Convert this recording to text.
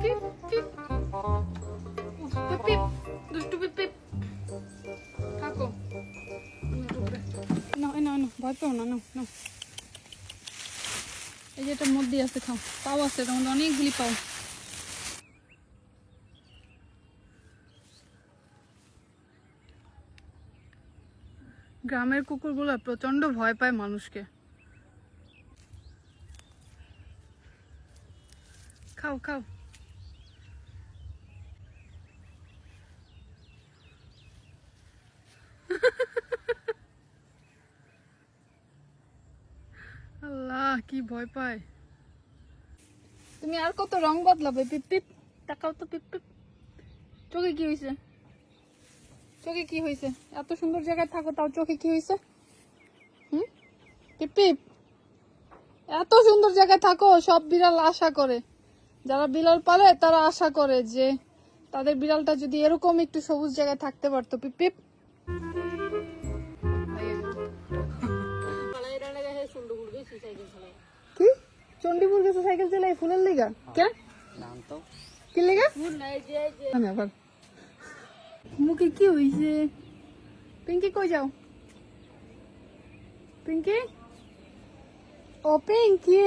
পিপ পিপ পিপ পিপ এই যে এটার আছে খাও পাও আছে এটার মধ্যে অনেকগুলি পাও গ্রামের কুকুরগুলো প্রচণ্ড ভয় পায় মানুষকে। খাও খাও। কি ভয় পায়? তুমি আর কত রং বদলাবে, পিপ পিপ। তাকাও তো, পিপ পিপ। চোখে কি হয়েছে চোখে কি হয়েছে এত সুন্দর জায়গায় থাকো, তাও চোখে কি হয়েছে হুম? পিপ পিপ। এত সুন্দর জায়গায় থাকো, সব বিড়াল আশা করে। যারা বিড়াল পালে, তারা আশা করে যে তাদের বিড়ালটা যদি এরকম একটু সবুজ জায়গায় থাকতে পারতো, পিপ পিপ। চণ্ডীপুর গেছে সাইকেল চালাই ফুলের লিগা? কে? কি লিগা? আমি মুখে কি হইছে? পিঙ্কি কই যাও? পিঙ্কি? ও পিঙ্কি।